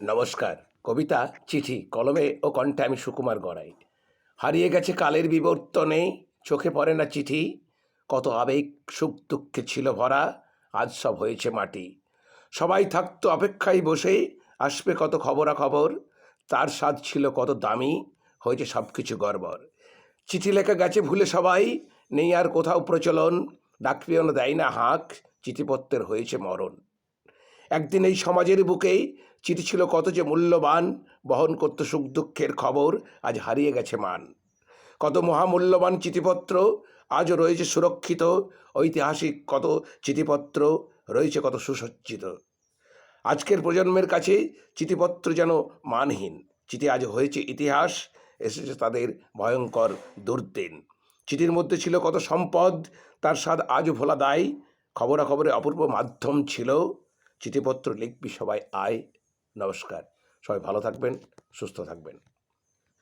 নমস্কার। কবিতা, চিঠি, কলমে ও কণ্ঠে আমি সুকুমার গড়াই। হারিয়ে গেছে কালের বিবর্তনে, চোখে পড়ে না চিঠি। কত আবেগ, সুখ, দুঃখে ছিল ভরা, আজ সব হয়েছে মাটি। সবাই থাকতো অপেক্ষায় বসে, আসবে কত খবরাখবর, তার স্বাদ ছিল কত দামি, হয়েছে সব কিছু গড়বড়। চিঠি লেখা গেছে ভুলে সবাই, নেই আর কোথাও প্রচলন ডাকপিয়ন দেয় না হাঁক, চিঠিপত্রের হয়েছে মরণ। একদিন এই সমাজের বুকেই চিঠি ছিল কত যে মূল্যবান, বহন করত সুখ দুঃখের খবর, আজ হারিয়ে গেছে মান। কত মহামূল্যবান চিঠিপত্র, আজও রয়েছে সুরক্ষিত, ঐতিহাসিক কত চিঠিপত্র, রয়েছে কত সুসজ্জিত। আজকের প্রজন্মের কাছে চিঠিপত্র যেন মানহীন, চিঠি আজ হয়েছে ইতিহাস, এসেছে তাদের ভয়ঙ্কর দুর্দিন। চিঠির মধ্যে ছিল কত সম্পদ, তার স্বাদ আজও ভোলা দায়, খবরাখবরে অপূর্ব মাধ্যম ছিল। চিঠিপত্র লিখবি সবাই। আয়। নমস্কার। সবাই ভালো থাকবেন সুস্থ থাকবেন।